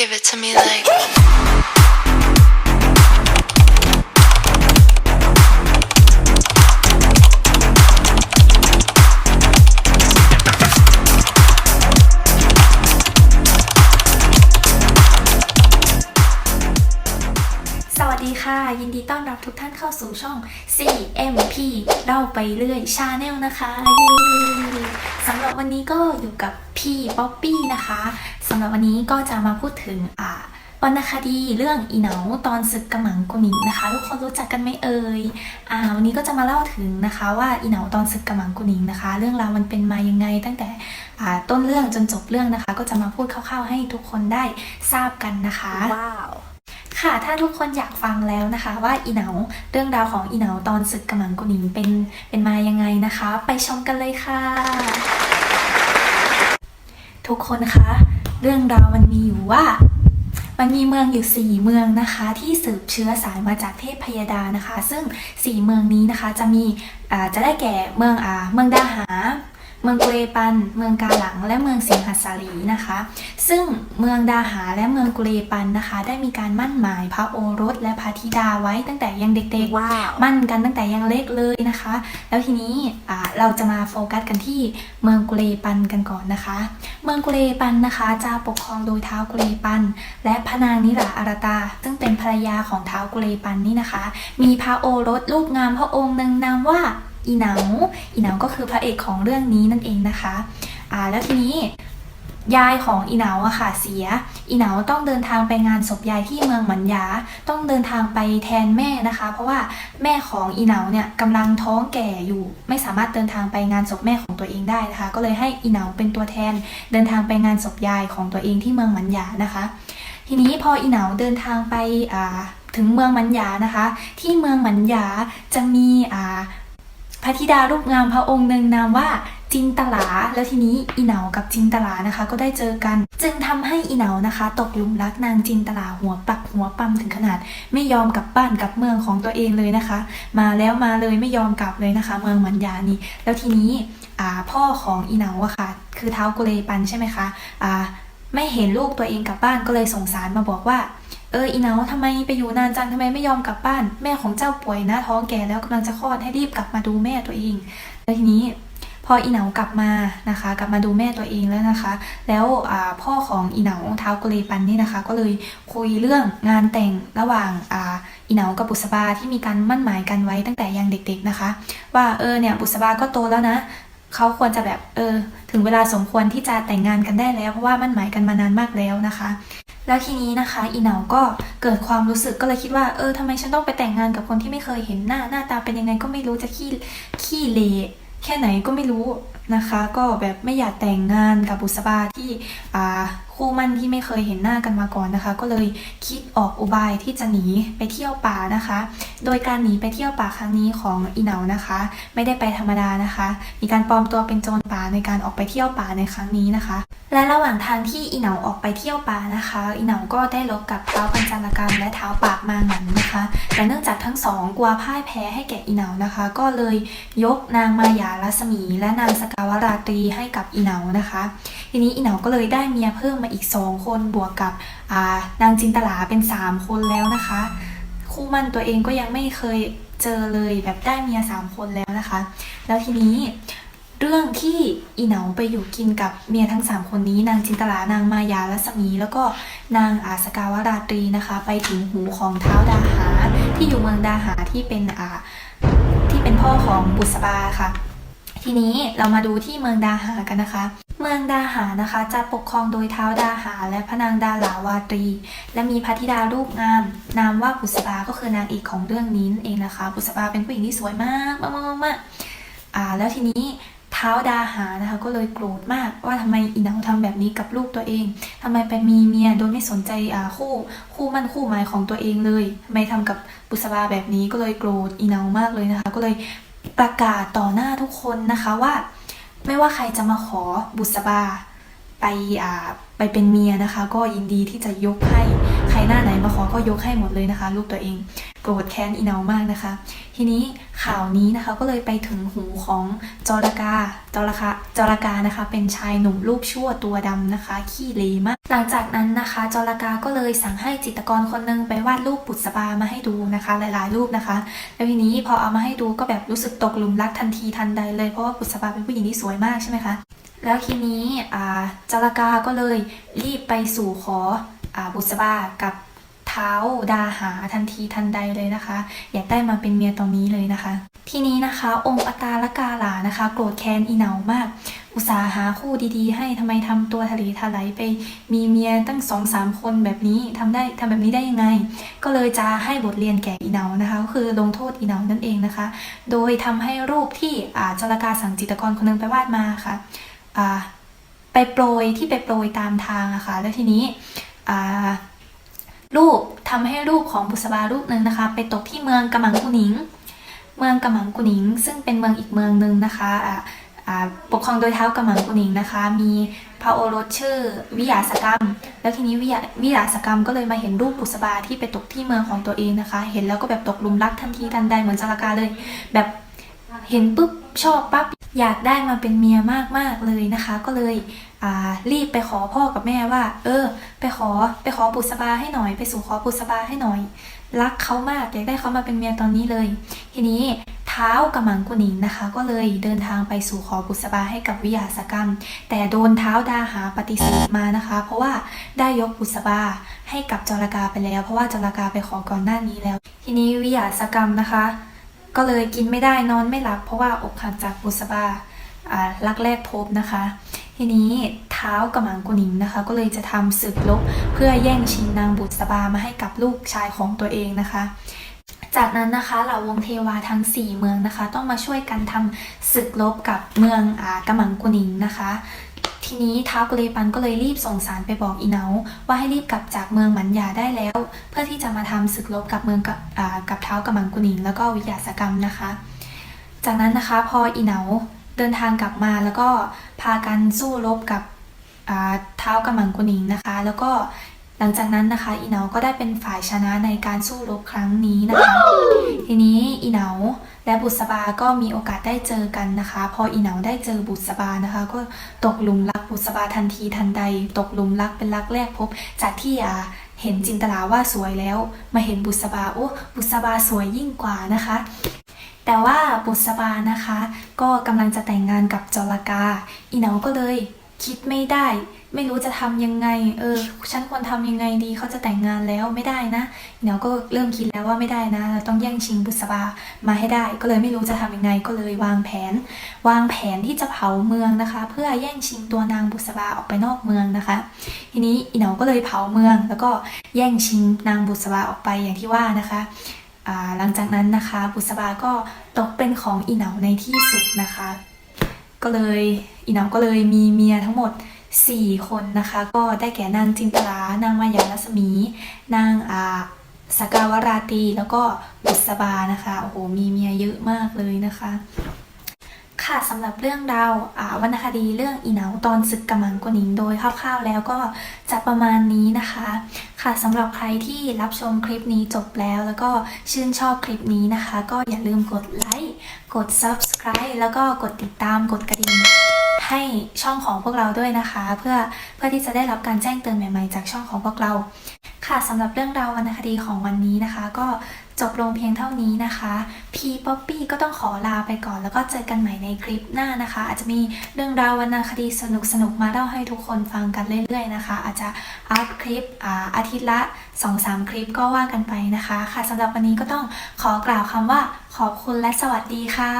Give it to me like. สวัสดีค่ะ ยินดีต้อนรับทุกท่านเข้าสู่ช่อง CMP เล่าไปเรื่อยชาแนลนะคะเย้สำหรับวันนี้ก็อยู่กับพี่ป๊อปปี้นะคะ สำหรับวันนี้ก็จะมาพูดถึงอ่าวรรณคดีเรื่องอีเหนาตอนศึกกระหมังกุนิงนะคะ ทุกคนรู้จักกันไหมเอ่ยอ่าวันนี้ก็จะมาเล่าถึงนะคะว่าอีเหนาตอนศึกกระหมังกุนิงนะคะ เรื่องราวมันเป็นมายังไงตั้งแต่อ่าต้นเรื่องจนจบเรื่องนะคะ ก็จะมาพูดคร่าวๆให้ทุกคนได้ทราบกันนะคะว้าวค่ะ ถ้าทุกคนอยากฟังแล้วนะคะว่าอีเหนาเรื่องราวของอีเหนาตอนศึกกำมังกุนิงเป็นเป็นมายังไงนะคะ ไปชมกันเลยค่ะ ทุกคนคะ เรื่องราวมันมีอยู่ว่า มันมีเมืองอยู่สี่เมืองนะคะ ที่สืบเชื้อสายมาจากเทพพยดานะคะ ซึ่งสี่เมืองนี้นะคะจะมีะจะได้แก่เมืองอ่าเมืองดาหา เมืองเกรปัน เมืองกาหลัง และเมืองสิงหัสาลีนะคะ ซึ่งเมืองดาหาและเมืองกุเลปันนะคะ ได้มีการมั่นหมายพระโอรสและพระธิดาไว้ตั้งแต่ยังเด็กๆว้าวมั่นกันตั้งแต่ยังเล็กเลยนะคะ แล้วทีนี้อ่าเราจะมาโฟกัสกันที่เมืองกุเลปันกันก่อนนะคะ เมืองกุเลปันนะคะ จะปกครองโดยเท้าวกุเลปัน และพระนางนิราอารตา ซึ่งเป็นภรรยาของเท้าวกุเลปันนี่นะคะ มีพระโอรสรูปงามพระองค์หนึ่งนามว่า อีเหนาอีเหนาก็คือพระเอกของเรื่องนี้นั่นเองนะคะอ่าแล้วทีนี้ยายของอีเหนาอะค่ะเสีย อีเหนาต้องเดินทางไปงานศพยายที่เมืองหมันยา ต้องเดินทางไปแทนแม่นะคะ เพราะว่าแม่ของอีเหนาเนี่ยกำลังท้องแก่อยู่ ไม่สามารถเดินทางไปงานศพแม่ของตัวเองได้นะคะ ก็เลยให้อีเหนาเป็นตัวแทน เดินทางไปงานศพยายของตัวเองที่เมืองหมันยานะคะ ทีนี้พออีเหนาเดินทางไปอ่าถึงเมืองหมันยานะคะ ที่เมืองหมันยาจะมีอ่า พระธิดารูปงามพระองค์หนึ่งนามว่าจินตลา แล้วทีนี้อีเหนากับจินตลานะคะ ก็ได้เจอกัน จึงทำให้อีเหนานะคะ ตกหลุมรักนางจินตลาหัวปักหัวปั๊มถึงขนาด ไม่ยอมกลับบ้านกลับเมืองของตัวเองเลยนะคะ มาแล้วมาเลยไม่ยอมกลับเลยนะคะ เมืองมันยานี่แล้วทีนี้พ่อของอีเหนาอะค่ะ คือเท้ากุเลปันใช่ไหมคะไม่เห็นลูกตัวเองกลับบ้านก็เลยสงสารมาบอกว่า เอออีเหนาทำไมไปอยู่นานจังทำไมไม่ยอมกลับบ้าน แม่ของเจ้าป่วยนะท้องแก่แล้วกำลังจะคลอดให้รีบกลับมาดูแม่ตัวเอง แล้วทีนี้พออีเหนากลับมานะคะ กลับมาดูแม่ตัวเองแล้วนะคะ แล้วพ่อของอีเหนาเท้ากุเลปันนี่นะคะ ก็เลยคุยเรื่องงานแต่งระหว่างอ่าอีเหนากับบุษบาที่มีการมั่นหมายกันไว้ตั้งแต่ยังเด็ก ๆนะคะ ว่าเออเนี่ยบุษบาก็โตแล้วนะเขาควรจะแบบเออ ถึงเวลาสมควรที่จะแต่งงานกันได้แล้ว เพราะว่ามั่นหมายกันมานานมากแล้วนะคะ แล้วทีนี้นะคะอีเหนาก็เกิดความรู้สึกก็เลยคิดว่าเออทำไมฉันต้องไปแต่งงานกับคนที่ไม่เคยเห็นหน้าหน้าตาเป็นยังไงก็ไม่รู้จะขี้ขี้เลแค่ไหนก็ไม่รู้นะคะ ก็แบบไม่อยากแต่งงานกับบุษบาที่อ่า คู่มั่นที่ไม่เคยเห็นหน้ากันมาก่อนนะคะ ก็เลยคิดออกอุบายที่จะหนีไปเที่ยวป่านะคะ โดยการหนีไปเที่ยวป่าครั้งนี้ของอีเหนานะคะ ไม่ได้ไปธรรมดานะคะ มีการปลอมตัวเป็นโจรป่าในการออกไปเที่ยวป่าในครั้งนี้นะคะ และระหว่างทางที่อีเหนาออกไปเที่ยวป่านะคะ อีเหนาก็ได้ลบกับเท้าปัญจารกรรมและเท้าปากมาหงันนะคะ แต่เนื่องจากทั้งสองกลัวพ่ายแพ้ให้แก่อีเหนานะคะ ก็เลยยกนางมายาลัศมี และนางสกาวราตรีให้กับอีเหนานะคะ ทีนี้อีเหนาก็เลยได้เมียเพิ่มมาอีกสองคนบวกกับนางจินตลาเป็นสามคนแล้วนะคะ คู่มั่นตัวเองก็ยังไม่เคยเจอเลยแบบได้เมียสามคนแล้วนะคะ แล้วทีนี้เรื่องที่อีเหนาไปอยู่กินกับเมียทั้งสามคนนี้ นางจินตลานางมายาลัศมี แล้วก็นางอาสกาวราตรีนะคะ ไปถึงหูของเท้าดาหา ที่อยู่เมืองดาหาที่เป็นอ่าที่เป็นพ่อของบุษบาค่ะ ทีนี้เรามาดูที่เมืองดาหากันนะคะ เมืองดาหานะคะจะปกครองโดยเท้าดาหา และพระนางดาหลาวาตรี และมีพระธิดารูปงาม นามว่าบุษบาก็คือนางเอกของเรื่องนี้เองนะคะบุษบาเป็นผู้หญิงที่สวยมากมากมากมากอ่าแล้วทีนี้เท้าดาหานะคะก็เลยโกรธมากว่าทำไมอีเหนาทำแบบนี้กับลูกตัวเองทำไมไปมีเมียโดยไม่สนใจอ่าคู่คู่มั่นคู่หมายของตัวเองเลยทำไมทำกับบุษบาแบบนี้ก็เลยโกรธอีเหนามากเลยนะคะ ก็เลยประกาศต่อหน้าทุกคนนะคะว่า ไม่ว่าใครจะมาขอบุษบาไปอ่าไปเป็นเมียนะคะ ก็ยินดีที่จะยกให้ใครหน้าไหนมาขอก็ยกให้หมดเลยนะคะ ลูกตัวเอง โกรธแค้นอีเนามากนะคะ ทีนี้ข่าวนี้นะคะก็เลยไปถึงหูของจอรกาจอรกาจอรกานะคะ เป็นชายหนุ่มรูปชั่วตัวดำนะคะ ขี้เลมาก หลังจากนั้นนะคะจอรกาก็เลยสั่งให้จิตรกรคนหนึงไปวาดรูปบุษบามาให้ดูนะคะ หลายๆ รูปนะคะ แล้วทีนี้พอเอามาให้ดูก็แบบรู้สึกตกหลุมรักทันทีทันใดเลยเพราะว่าบุษบาเป็นผู้หญิงที่สวยมากใช่ไหมคะแล้วทีนี้อ่าจารกาก็เลยรีบไปสู่ขออบุษบากับ เท้าดาหาทันทีทันใดเลยนะคะ อยากได้มาเป็นเมียตอนนี้เลยนะคะ ทีนี้นะคะ องค์อตาละกาหลานะคะ โกรธแค้นอีเหนามาก อุตสาหาคู่ดีๆ ให้ทำไมทำตัวทะเลทลายไป มีเมียตั้งสองสามคนแบบนี้ทำได้ทำแบบนี้ได้ยังไง ก็เลยจะให้บทเรียนแก่อีเหนานะคะ ก็คือลงโทษอีเหนานั่นเองนะคะ โดยทำให้รูปที่อาจรกาสั่งจิตกรคนหนึงไปวาดมาค่ะอ่าไปโปรยที่ไปโปรยตามทางอะค่ะแล้วทีนี้อ่า รูปทำให้รูปของบุษบารูปหนึ่งนะคะ ไปตกที่เมืองกำมังกุนิง เมืองกำมังกุนิง ซึ่งเป็นเมืองอีกเมืองหนึ่งนะคะอ่าอ่าปกครองโดยเท้ากำมังกุนิงนะคะ มีพระโอรสชื่อวิยาสกรรม แล้วทีนี้วิยาวิยาสกรรมก็เลยมาเห็นรูปบุษบาที่ไปตกที่เมืองของตัวเองนะคะ เห็นแล้วก็แบบตกหลุมรักทันทีทันใดเหมือนจารกาเลย แบบเห็นปุ๊บชอบปั๊บ อยากได้มาเป็นเมียมากๆเลยนะคะ ก็เลยรีบไปขอพ่อกับแม่ว่า เออ ไปขอไปขอบุษบาให้หน่อย ไปสู่ขอบุษบาให้หน่อย รักเขามากอยากได้เขามาเป็นเมียตอนนี้เลย ทีนี้เท้ากำมังกุนิงนะคะ ก็เลยเดินทางไปสู่ขอบุษบาให้กับวิยาสกรรม แต่โดนเท้าดาหาปฏิเสธมานะคะ เพราะว่าได้ยกบุษบาให้กับจรกาไปแล้ว เพราะว่าจรกาไปขอก่อนหน้านี้แล้ว ทีนี้วิยาสกรรมนะคะ ก็เลยกินไม่ได้นอนไม่หลับ เพราะว่าอกหักจากบุษบาอ่ารักแรกพบนะคะ ทีนี้เท้ากำมังกุนิงนะคะ ก็เลยจะทำศึกลบเพื่อแย่งชิงนางบุษบามาให้กับลูกชายของตัวเองนะคะจากนั้นนะคะเหล่าวงเทวาทั้ง 4 เมืองนะคะ ต้องมาช่วยกันทำศึกลบกับเมืองอากำมังกุนิงนะคะ ทีนี้ท้าวกุเลปันก็เลยรีบส่งสารไปบอกอีเนาว่าให้รีบกลับจากเมืองหมันยาได้แล้ว เพื่อที่จะมาทำศึกลบกับเมืองกับกับท้าวกำมังกุนิงแล้วก็วิยาสกรรมนะคะ จากนั้นนะคะพออีเนาเดินทางกลับมาแล้วก็พากันสู้รบกับท้าวกำมังกุนิงนะคะ แล้วก็ หลังจากนั้นนะคะอีเหนาก็ได้เป็นฝ่ายชนะในการสู้รบครั้งนี้นะคะ ทีนี้อีเหนาและบุษบาก็มีโอกาสได้เจอกันนะคะ พออีเหนาได้เจอบุษบานะคะ ก็ตกหลุมรักบุษบาทันทีทันใด ตกหลุมรักเป็นรักแรกพบ จากที่อ่าเห็นจินตลาว่าสวยแล้ว มาเห็นบุษบาโอ้บุษบาสวยยิ่งกว่านะคะ แต่ว่าบุษบานะคะ ก็กำลังจะแต่งงานกับจรกาอีเหนาก็เลยคิดไม่ได้ ไม่รู้จะทำยังไง เออ ฉันควรทำยังไงดี เขาจะแต่งงานแล้วไม่ได้นะอีเหนาก็เริ่มคิดแล้วว่าไม่ได้นะ ต้องแย่งชิงบุษบามาให้ได้ ก็เลยไม่รู้จะทำยังไง ก็เลยวางแผน วางแผนที่จะเผาเมืองนะคะ เพื่อแย่งชิงตัวนางบุษบาออกไปนอกเมืองนะคะ ทีนี้อีเหนาก็เลยเผาเมือง แล้วก็แย่งชิงนางบุษบาออกไปอย่างที่ว่านะคะหลังจากนั้นนะคะ บุษบาก็ตกเป็นของอีเหนาในที่สุดนะคะ ก็เลยอีเหนาก็เลยมีเมียทั้งหมด 4 คนนะคะ ก็ได้แก่นางจินตลานางมายาลัศมี นางอาสกาวราตีแล้วก็บุษบานะคะโอ้โหมีเมียเยอะมากเลยนะคะ ค่ะสำหรับเรื่องราววรรณคดีเรื่องอีเหนาตอนศึกกำมังกวนิงโดยคร่าวๆ แล้วก็จะประมาณนี้นะคะ ค่ะสำหรับใครที่รับชมคลิปนี้จบแล้ว แล้วก็ชื่นชอบคลิปนี้นะคะ ก็อย่าลืมกดไลค์กด subscribe แล้วก็กดติดตามกดกระดิ่งให้ช่องของพวกเราด้วยนะคะ เพื่อเพื่อที่จะได้รับการแจ้งเตือนใหม่ๆ จากช่องของพวกเรา ค่ะสำหรับเรื่องราววรรณคดีของวันนี้นะคะ ก็ จบลงเพียงเท่านี้นะคะพีป๊อปปี้ก็ต้องขอลาไปก่อน แล้วก็เจอกันใหม่ในคลิปหน้านะคะ อาจจะมีเรื่องราววรรณคดีสนุกๆมาเล่าให้ทุกคนฟังกันเรื่อยๆนะคะ อาจจะอัพคลิปอาอาทิตย์ละ 2-3 คลิปก็ว่ากันไปนะคะ ค่ะสำหรับวันนี้ก็ต้องขอกล่าวคำว่าขอบคุณและสวัสดีค่ะ